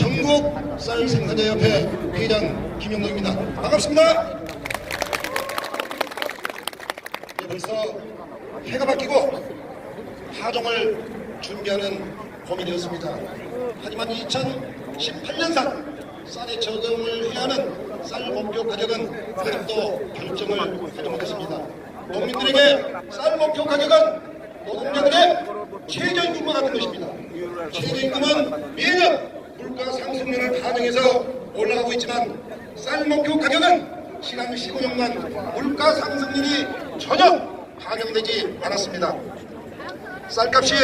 전국 쌀 생산자 협회 회장 김영덕입니다. 반갑습니다. 네, 벌써 해가 바뀌고 하종을 준비하는 봄이 되었습니다. 하지만 2018년산 쌀의 적용을 해야 하는 쌀 목표 가격은 아직도 결정을 하지 못했습니다. 국민들에게 쌀 목표 가격은 노동자들의 최저임금과 같은 것입니다. 최저임금은 매년 상승률을 반영해서 올라가고 있지만 쌀 목표 가격은 지난 15년간 물가 상승률이 전혀 반영되지 않았습니다. 쌀값이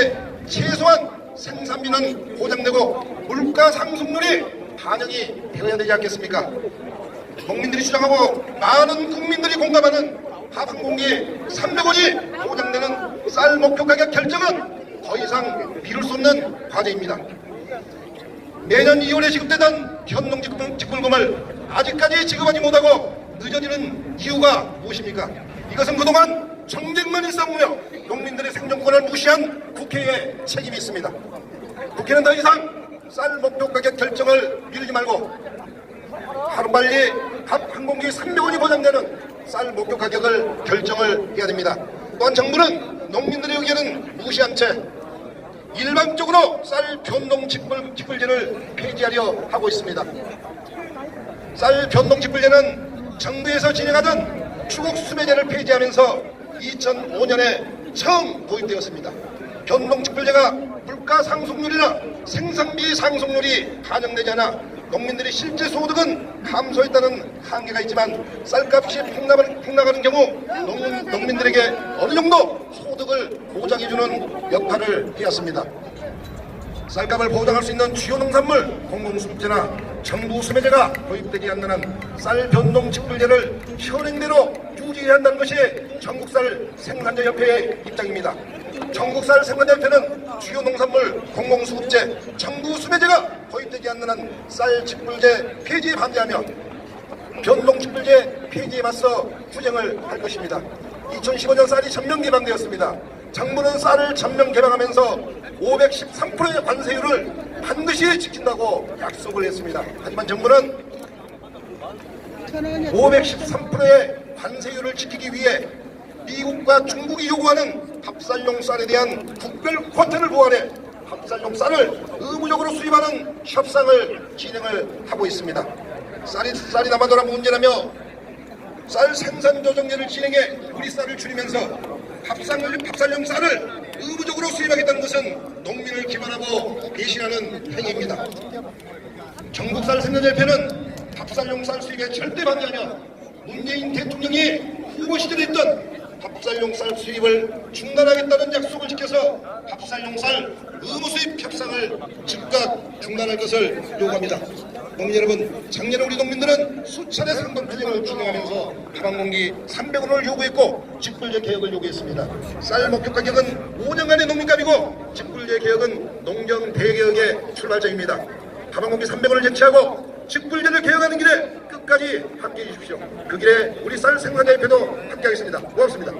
최소한 생산비는 보장되고 물가 상승률이 반영이 되어야 되지 않겠습니까? 국민들이 주장하고 많은 국민들이 공감하는 공기에 300원이 보장되는 쌀 목표 가격 결정은 더 이상 미룰 수 없는 과제입니다. 매년 2월에 지급되던 현농 직불금을 아직까지 지급하지 못하고 늦어지는 이유가 무엇입니까? 이것은 그동안 정쟁만 일삼으며 농민들의 생존권을 무시한 국회의 책임이 있습니다. 국회는 더 이상 쌀 목표 가격 결정을 미루지 말고 하루빨리 밥한 공기 300원이 보장되는 쌀 목표 가격을 결정을 해야 됩니다. 또한 정부는 농민들의 의견은 무시한 채 일방적으로 쌀 변동 직불, 직불제를 폐지하려 하고 있습니다. 쌀 변동 직불제는 정부에서 진행하던 추국 수매제를 폐지하면서 2005년에 처음 도입되었습니다. 변동 직불제가 물가 상승률이나 생산비 상승률이 반영되지 않아 농민들의 실제 소득은 감소했다는 한계가 있지만 쌀값이 폭락하는 경우 농, 농민들에게 어느 정도 소득을 보장해주는 역할을 해왔습니다. 쌀값을 보장할 수 있는 주요 농산물 공공수급제나 정부 수매제가 도입되지 않는 한 쌀 변동 직불제를 현행대로 유지해야 한다는 것이 전국쌀 생산자협회의 입장입니다. 전국쌀 생산자협회는 주요 농산물 공공수급제 정부 수매제가 도입되지 않는 한 쌀 직불제 폐지에 반대하며 변동 직불제 폐지에 맞서 투쟁을 할 것입니다. 2015년 쌀이 전면 개방되었습니다. 정부는 쌀을 전면 개방하면서 513%의 관세율을 반드시 지킨다고 약속을 했습니다. 하지만 정부는 513%의 관세율을 지키기 위해 미국과 중국이 요구하는 밥살용 쌀에 대한 국별 쿼터를 보완해 밥살용 쌀을 의무적으로 수입하는 협상을 진행을 하고 있습니다. 쌀이, 쌀이 남아돌아 문제라며 쌀 생산 조정제를 진행해 우리 쌀을 줄이면서 밥상, 밥살용 쌀을 의무적으로 수입하겠다는 것은 농민을 기만하고 배신하는 행위입니다. 전국쌀 생산협회는 밥살용 쌀 수입에 절대 반대하며 문재인 대통령이 후보 시절에 했던 밥살용 쌀 수입을 중단하겠다는 약속을 지켜서 밥살용 쌀 의무 수입 협상을 즉각 중단할 것을 요구합니다. 농민 여러분, 작년에 우리 농민들은 수차례 상권 투쟁을 진행하면서 가방공기 300원을 요구했고 직불제 개혁을 요구했습니다. 쌀 목표 가격은 5년간의 농민값이고 직불제 개혁은 농정 대개혁의 출발점입니다. 가방공기 300원을 쟁취하고 직불제를 개혁하는 길에 끝까지 함께해 주십시오. 그 길에 우리 쌀 생산자협회도 함께하겠습니다. 고맙습니다.